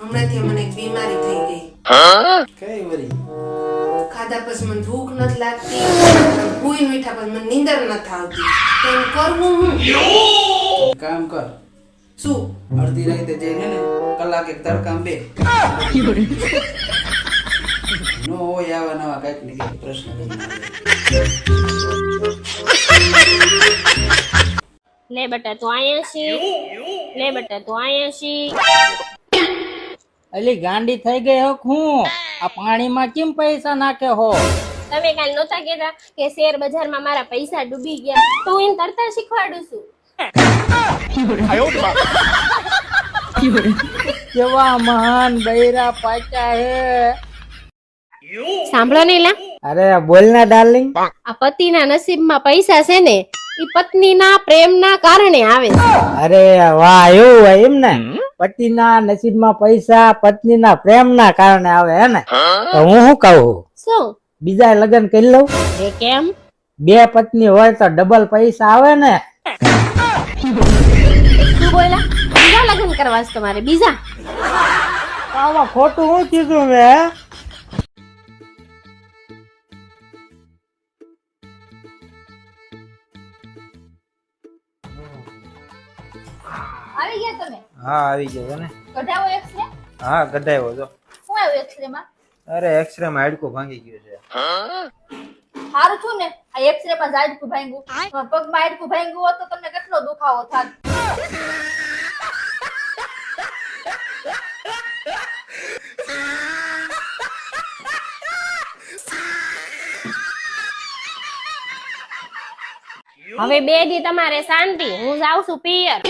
હમણાંથી મને એક બીમારી થઈ ગઈ. કઈ વરી ખાધા પછી મને ભૂખ નથી લાગતી. ભૂઈ મીઠા પછી મને નીંદર નથી આવતી. કરવું હું? કામ કર. શું? અડધી રાતે જઈને ને કલાક એક તડકામ બે નો હોય આવા નવા કંઈક ને પ્રશ્ન. લે બેટા તું અહીંયા છી લે બેટા તું અહીંયા છી અલી ગાંડી થઈ ગઈ હો હું આ પાણીમાં કેમ પૈસા નાખે હો? તમે કાલ નહોતા કહેતા કે શેર બજારમાં મારા પૈસા ડૂબી ગયા. તો હું એને તરતા શીખવાડું છું. કેવા મહાન બૈરા પાચા હે. સાંભળો નહીં લા. અરે બોલ ના ડાર્લિંગ. આ પતિના નસીબમાં પૈસા છે ને એ પત્નીના પ્રેમના કારણે આવે અરે વાહ એવું હોય એમ ને? પતિના નસીબમાં પૈસા પત્નીના પ્રેમના કારણે આવે હે ને? તો હું શું કહું? શું? બીજા લગ્ન કરી લઉં? એ કેમ? બે પત્ની હોય તો ડબલ પૈસા આવે ને? શું બોલા બીજા લગ્ન કરવા છે તમારે બીજા? ખોટું હું કીધું મેં? આવી ગયા તમે? હા આવી ગયો ને. કઢાવો એક્સરે હા કઢાયો જો શું આવ્યું એક્સરે માં? અરે એક્સરે માં હાડકું ભાંગી ગયું છે. સારું છું ને. આ એક્સરે માં હાડકું ભાંગ્યું. પગમાં હાડકું ભાંગ્યું હોત તો તમને કેટલો દુખાવો થાત. હવે બે દી તમારે શાંતિ. હું જાઉં છું પિયર.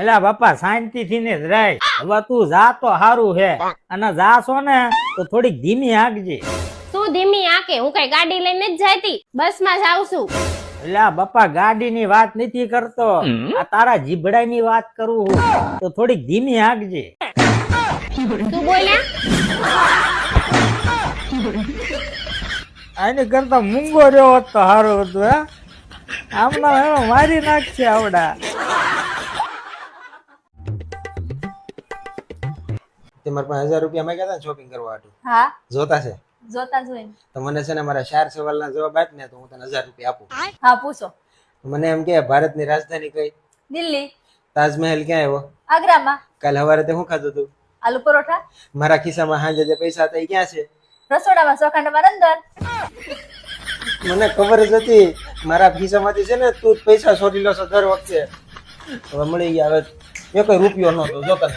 એલા બાપા શાંતિ થી ને જ રહે હવે તું જા તો સારું હે. અને જાશો ને તો થોડીક ધીમી હાંકજે. શું ધીમી હાંકે? હું કઈ ગાડી લઈને જ જાતી બસમાં જાઉં છું. એલા બાપા ગાડી ની વાત નથી કરતો. આ તારા જીભડા ની વાત કરું હું. તો થોડીક ધીમી હાંકજે. તું બોલ્યા? આની કરતા મૂંગો રહ્યો હોત તો સારું હતું હે? આમના એનો મારી નાખશે આવડા. તે મારા પાસે હજાર રૂપિયા માંગ્યા હતા શોપિંગ કરવા માટે હા? જોતા છે. જોતા જોઈને તો મને છે ને મારા ચાર સવાલના જવાબ આપ ને તો હું તને હજાર રૂપિયા આપું. હા પૂછો. મને એમ કે ભારતની રાજધાની કઈ? દિલ્હી. તાજમહેલ ક્યાં આવ્યો? આગ્રામાં. કાલ સવારે તે હું ખાધું હતું આલુ પરોઠા. મારા ખિસ્સામાં હાજે જે પૈસા હતા એ ક્યાં છે? રસોડામાં ચોખાંડમાં અંદર મને ખબર જ હતી. મારા ખિસ્સામાંથી છે ને તું પૈસા છોડી લો છો દર વખતે. હવે મળી ગયા. હવે એક રૂપિયો નહોતો જો તને